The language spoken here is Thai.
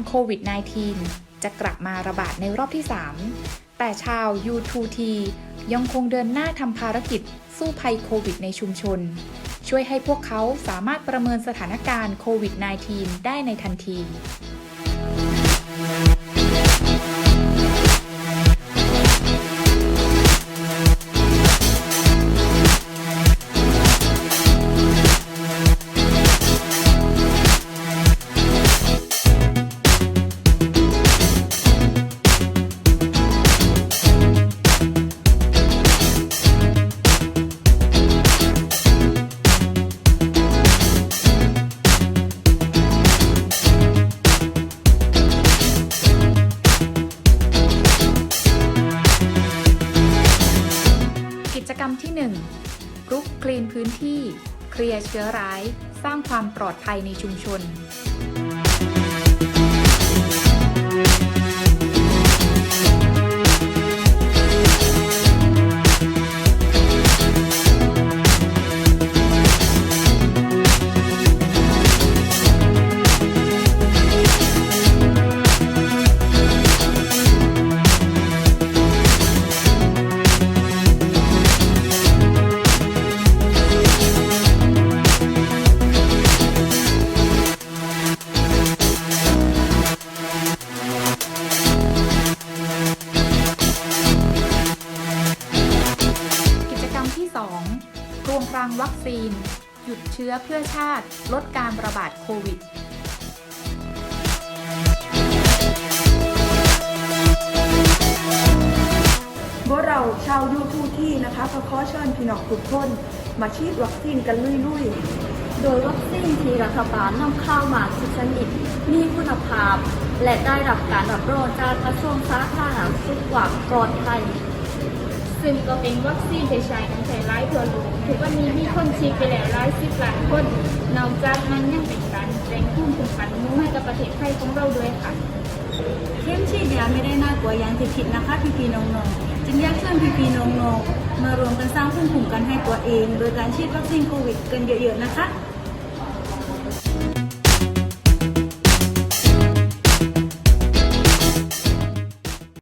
ณ์โควิด -19 จะกลับมาระบาดในรอบที่ 3 แต่ชาว U2T ยังคงเดินหน้าทำภารกิจสู้ภัยโควิดในชุมชน ช่วยให้พวกเขาสามารถประเมินสถานการณ์โควิด -19 ได้ในทันที กิจกรรมที่ 1รุกคลีนพื้นที่ เคลียร์เชื้อร้าย สร้างความปลอดภัยในชุมชน ที่2รวมพลังวัคซีน หยุดเชื้อเพื่อชาติ ลดการระบาดโควิดพวกเราชาวยูทูที่นะคะก็ขอเชิญพี่น้องทุกคนมาฉีดวัคซีนกันลุยๆ โดยวัคซีนที่รัฐบาลนำเข้ามาทุกชนิดมีคุณภาพ และได้รับการรับรองจากกระทรวงสาธารณสุขว่าปลอดภัย ซึ่งก็เป็นวัคซีนที่ใช้กันใช้ไล่ทั่วโลกทุกวันนี้มีคนฉีดไปแล้วหลายสิบล้านคน นอกจากนั้นยังเป็นการแรงภูมิคุ้มกันมู่ให้กับประเทศไทยของเราด้วยค่ะเข็มฉีดยาไม่ได้น่ากลัวอย่างที่คิดนะคะพี่พี่ๆน้องๆจึงอยากเชิญพี่พี่ๆน้องๆมารวมกันสร้างภูมิคุ้มกันให้ตัวเอง โดยการฉีดวัคซีนโควิดกันเยอะๆนะคะ